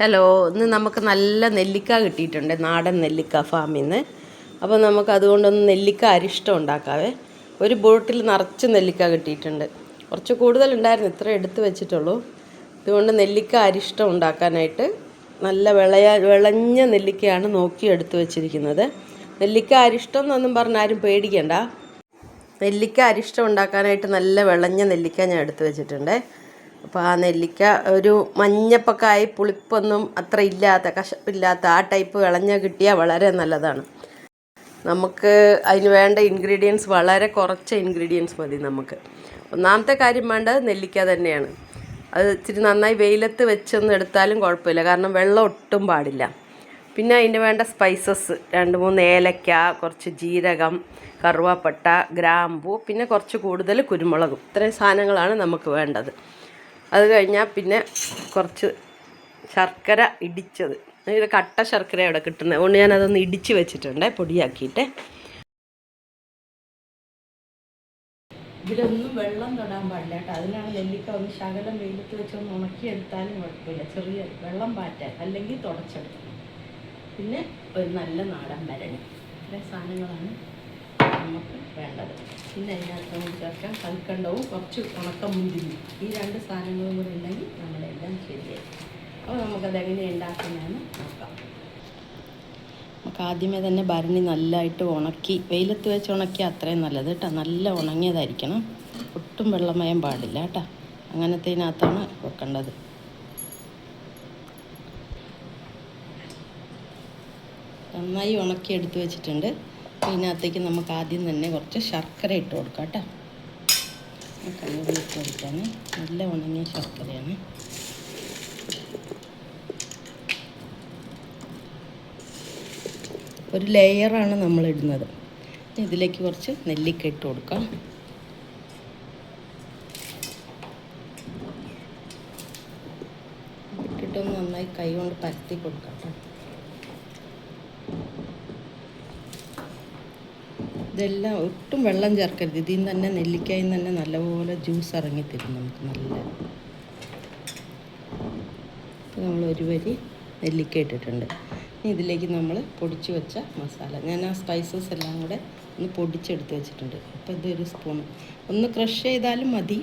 Hello ഇന്ന് നമുക്ക് നല്ല നെല്ലിക്ക കിട്ടിയിട്ടുണ്ട് നാടൻ നെല്ലിക്ക ഫാമിൽ നിന്ന് അപ്പോൾ നമുക്ക് അതുകൊണ്ടൊന്ന് നെല്ലിക്ക അരിഷ്ടം ഉണ്ടാക്കാവേ. ഒരു ബോട്ടിൽ നിറച്ച് നെല്ലിക്ക കിട്ടിയിട്ടുണ്ട്. കുറച്ച് കൂടുതലുണ്ടായിരുന്നു ഇത്ര എടുത്ത് വെച്ചിട്ടുള്ളൂ. അതുകൊണ്ട് നെല്ലിക്ക അരിഷ്ടം ഉണ്ടാക്കാനായിട്ട് നല്ല വിളയ വിളഞ്ഞ നെല്ലിക്കയാണ് നോക്കി എടുത്ത് വെച്ചിരിക്കുന്നത്. നെല്ലിക്ക അരിഷ്ടം എന്നൊന്നും പറഞ്ഞാൽ ആരും പേടിക്കണ്ട. നെല്ലിക്ക അരിഷ്ടം ഉണ്ടാക്കാനായിട്ട് നല്ല വിളഞ്ഞ നെല്ലിക്ക ഞാൻ എടുത്ത് വെച്ചിട്ടുണ്ട്. അപ്പോൾ ആ നെല്ലിക്ക ഒരു മഞ്ഞപ്പൊക്കെ ആയി പുളിപ്പൊന്നും അത്ര ഇല്ലാത്ത കഷപ്പില്ലാത്ത ആ ടൈപ്പ് വിളഞ്ഞ കിട്ടിയാൽ വളരെ നല്ലതാണ്. നമുക്ക് അതിന് വേണ്ട ഇൻഗ്രീഡിയൻസ് വളരെ കുറച്ച് ഇൻഗ്രീഡിയൻസ് മതി നമുക്ക്. ഒന്നാമത്തെ കാര്യം വേണ്ടത് നെല്ലിക്ക തന്നെയാണ്. അത് ഇച്ചിരി നന്നായി വെയിലത്ത് വെച്ചൊന്നും എടുത്താലും കുഴപ്പമില്ല. കാരണം വെള്ളം ഒട്ടും പാടില്ല. പിന്നെ അതിന് വേണ്ട സ്പൈസസ് രണ്ട് മൂന്ന് ഏലക്ക കുറച്ച് ജീരകം കറുവാപ്പട്ട ഗ്രാമ്പു പിന്നെ കുറച്ച് കൂടുതൽ കുരുമുളകും. ഇത്രയും സാധനങ്ങളാണ് നമുക്ക് വേണ്ടത്. അത് കഴിഞ്ഞാൽ പിന്നെ കുറച്ച് ശർക്കര ഇടിച്ചത്. ഇത് കട്ട ശർക്കര അവിടെ കിട്ടുന്നത് അതുകൊണ്ട് ഞാനതൊന്ന് ഇടിച്ച് വെച്ചിട്ടുണ്ട്. പൊടിയാക്കിയിട്ട്. ഇതിലൊന്നും വെള്ളം തൊടാൻ പാടില്ല കേട്ടോ. അതിനാണ് നെല്ലിക്ക ഒന്ന് ശകലം വെയിലത്ത് വെച്ചൊന്ന് ഉണക്കിയെടുത്താലും കുഴപ്പമില്ല. ചെറിയ വെള്ളം പാറ്റാൻ അല്ലെങ്കിൽ തുടച്ചെടുക്കണം. പിന്നെ ഒരു നല്ല നാടൻ വരണി ഇത്രയും സാധനങ്ങളാണ്. നമുക്ക് വേണ്ടത്. പിന്നെ അതിനകത്ത് നമുക്ക് ചേർക്കാം കൽക്കണ്ടവും കുറച്ച് ഉണക്ക മുന്തിരി ഈ രണ്ട് സാധനങ്ങളും കൂടി ഉണ്ടെങ്കിൽ നമ്മളെല്ലാം ശരിയായി. അപ്പോൾ നമുക്കത് എങ്ങനെ ഉണ്ടാക്കുന്നതെന്ന് നോക്കാം. നമുക്ക് ആദ്യമേ തന്നെ ഭരണി നല്ലതായിട്ട് ഉണക്കി വെയിലത്ത് വെച്ച് ഉണക്കി അത്രയും നല്ലത് കേട്ടോ. നല്ല ഉണങ്ങിയതായിരിക്കണം. ഒട്ടും വെള്ളമയം പാടില്ല കേട്ടോ. അങ്ങനത്തേനകത്താണ് വെക്കേണ്ടത്. നന്നായി ഉണക്കി എടുത്ത് വെച്ചിട്ടുണ്ട്. ഇതിനകത്തേക്ക് നമുക്ക് ആദ്യം തന്നെ കുറച്ച് ശർക്കര ഇട്ട് കൊടുക്കാം കേട്ടോ. കണ്ണൂർ ഇട്ട് കൊടുക്കാൻ നല്ല ഉണങ്ങിയ ശർക്കരയാണ്. ഒരു ലെയറാണ് നമ്മൾ ഇടുന്നത്. ഇതിലേക്ക് കുറച്ച് നെല്ലിക്ക ഇട്ട് കൊടുക്കാം. ഇട്ടിട്ടൊന്ന് നന്നായി കൈ കൊണ്ട് പരത്തി കൊടുക്കാം കേട്ടോ. ഇതെല്ലാം ഒട്ടും വെള്ളം ചേർക്കരുത്. ഇതിൽ നിന്ന് തന്നെ നെല്ലിക്കായിൽ നിന്ന് തന്നെ നല്ലപോലെ ജ്യൂസ് ഇറങ്ങി തരും നമുക്ക് നല്ല. ഇപ്പോൾ നമ്മൾ ഒരു വരി നെല്ലിക്ക ഇട്ടിട്ടുണ്ട്. ഇനി ഇതിലേക്ക് നമ്മൾ പൊടിച്ച് വെച്ച മസാല. ഞാൻ ആ സ്പൈസസ് എല്ലാം കൂടെ ഒന്ന് പൊടിച്ചെടുത്ത് വെച്ചിട്ടുണ്ട്. അപ്പോൾ ഇതൊരു സ്പൂൺ ഒന്ന് ക്രഷ് ചെയ്താലും മതി.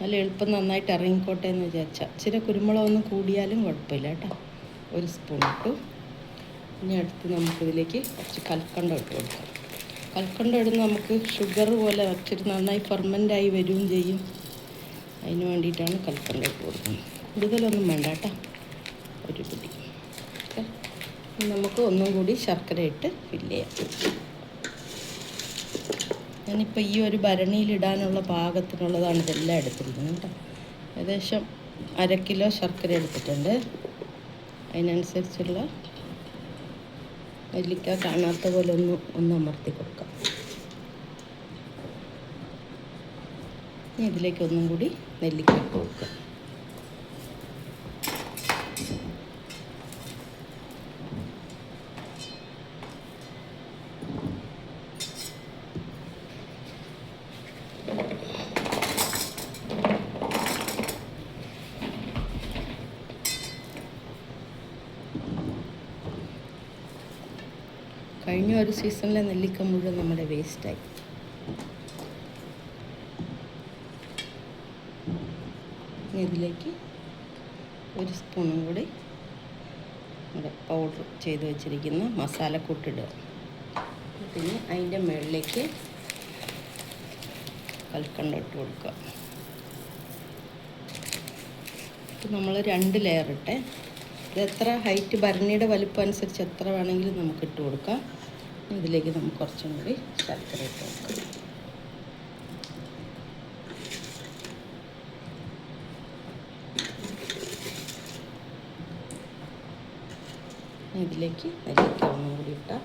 നല്ല എളുപ്പം നന്നായിട്ട് ഇറങ്ങിക്കോട്ടെ എന്ന് വിചാരിച്ചാൽ ഇച്ചിരി കുരുമുളകൊന്നും കൂടിയാലും കുഴപ്പമില്ല കേട്ടോ. ഒരു സ്പൂൺ ഇട്ടു. ഇനി അടുത്ത് നമുക്കിതിലേക്ക് കുറച്ച് കൽക്കണ്ടം ഇട്ട് കൊടുക്കാം. കൽക്കണ്ടം ഇടുന്ന നമുക്ക് ഷുഗർ പോലെ ഇച്ചിരി നന്നായി ഫെർമന്റായി വരികയും ചെയ്യും. അതിന് വേണ്ടിയിട്ടാണ് കൽക്കണ്ട ഇട്ട് കൊടുക്കുന്നത്. കൂടുതലൊന്നും വേണ്ട കേട്ടോ. ഒരു പിടി. നമുക്ക് ഒന്നും കൂടി ശർക്കര ഇട്ട് ഫില്ല് ചെയ്യാം. ഞാനിപ്പോൾ ഈ ഒരു ഭരണിയിലിടാനുള്ള പാകത്തിനുള്ളതാണ് ഇതെല്ലാം എടുത്തിരിക്കുന്നത് കേട്ടോ. ഏകദേശം അര കിലോ ശർക്കര എടുത്തിട്ടുണ്ട്. അതിനനുസരിച്ചുള്ള നെല്ലിക്ക കാണാത്ത പോലെ ഒന്ന് ഒന്ന് അമർത്തി കൊടുക്കാം. ഇനി ഇതിലേക്ക് ഒന്നും കൂടി നെല്ലിക്ക ഇട്ട് കൊടുക്കാം. കഴിഞ്ഞ ഒരു സീസണിലെ നെല്ലിക്ക മുഴുവൻ നമ്മുടെ വേസ്റ്റായി. ഇതിലേക്ക് ഒരു സ്പൂണും കൂടി നമ്മുടെ പൗഡർ ചെയ്ത് വെച്ചിരിക്കുന്ന മസാലക്കൂട്ടിടുക പിന്നെ അതിന്റെ മുകളിലേക്ക് കൽക്കണ്ട ഇട്ട് കൊടുക്കുക. ഇപ്പം നമ്മൾ രണ്ട് ലെയർ ഇട്ടേ. ഇത് എത്ര ഹൈറ്റ് ഭരണിയുടെ വലുപ്പം അനുസരിച്ച് എത്ര വേണമെങ്കിലും നമുക്ക് ഇട്ട് കൊടുക്കാം. ഇതിലേക്ക് നമുക്ക് കുറച്ചും കൂടി ശർക്കര ഇട്ട് ഇതിലേക്ക് ഒന്നും കൂടി ഇട്ടാൽ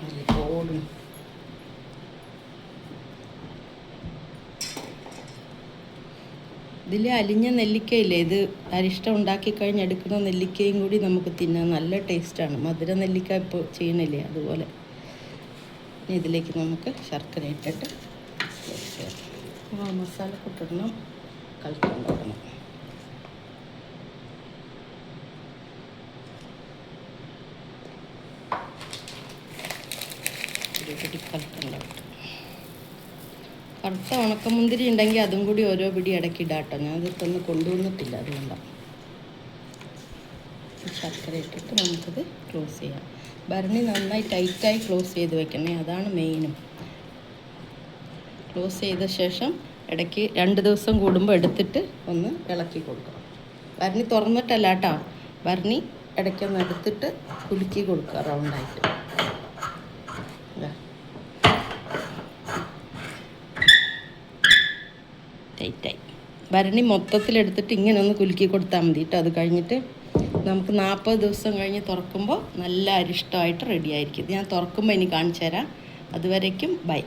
നെല്ലിക്ക ഓടും ഇതിൽ അലിഞ്ഞ നെല്ലിക്കയില്ലേ? ഇത് അരിഷ്ടം ഉണ്ടാക്കി കഴിഞ്ഞ് എടുക്കുന്ന നെല്ലിക്കയും കൂടി നമുക്ക് തിന്നാൻ നല്ല ടേസ്റ്റാണ്. മധുര നെല്ലിക്ക ഇപ്പോൾ ചെയ്യണില്ലേ അതുപോലെ? ഇതിലേക്ക് നമുക്ക് ശർക്കര ഇട്ടിട്ട് മസാല കൂട്ടിടണം. കളിക്കാൻ തുടങ്ങണം. ഒരു കറുത്ത ഉണക്കമുന്തിരി ഉണ്ടെങ്കിൽ അതും കൂടി ഓരോ പിടി ഇടയ്ക്ക് ഇടാട്ടോ ഞാൻ ഇതിപ്പോൾ കൊണ്ടുവന്നിട്ടില്ല അതുകൊണ്ടാണ് ശർക്കര ഇട്ടിട്ട് നമുക്കത് ക്ലോസ് ചെയ്യാം. ഭരണി നന്നായി ടൈറ്റായി ക്ലോസ് ചെയ്ത് വെക്കണേ അതാണ് മെയിനും ക്ലോസ് ചെയ്ത ശേഷം ഇടയ്ക്ക് രണ്ട് ദിവസം കൂടുമ്പോൾ എടുത്തിട്ട് ഒന്ന് ഇളക്കി കൊടുക്കണം. ഭരണി തുറന്നിട്ടല്ല കേട്ടോ. ഭരണി ഇടയ്ക്കൊന്ന് എടുത്തിട്ട് കുലുക്കി കൊടുക്കുക റൗണ്ടായിട്ട് ഇതാ ടൈറ്റായി ഭരണി മൊത്തത്തിലെടുത്തിട്ട് ഇങ്ങനെ ഒന്ന് കുലുക്കി കൊടുത്താൽ മതി കേട്ടോ അത് കഴിഞ്ഞിട്ട് നമുക്ക് നാൽപ്പത് ദിവസം കഴിഞ്ഞ് തുറക്കുമ്പോൾ നല്ല അരിഷ്ടമായിട്ട് റെഡി ആയിരിക്കും. ഞാൻ തുറക്കുമ്പോൾ ഇനി കാണിച്ചു തരാം അതുവരേക്കും ബൈ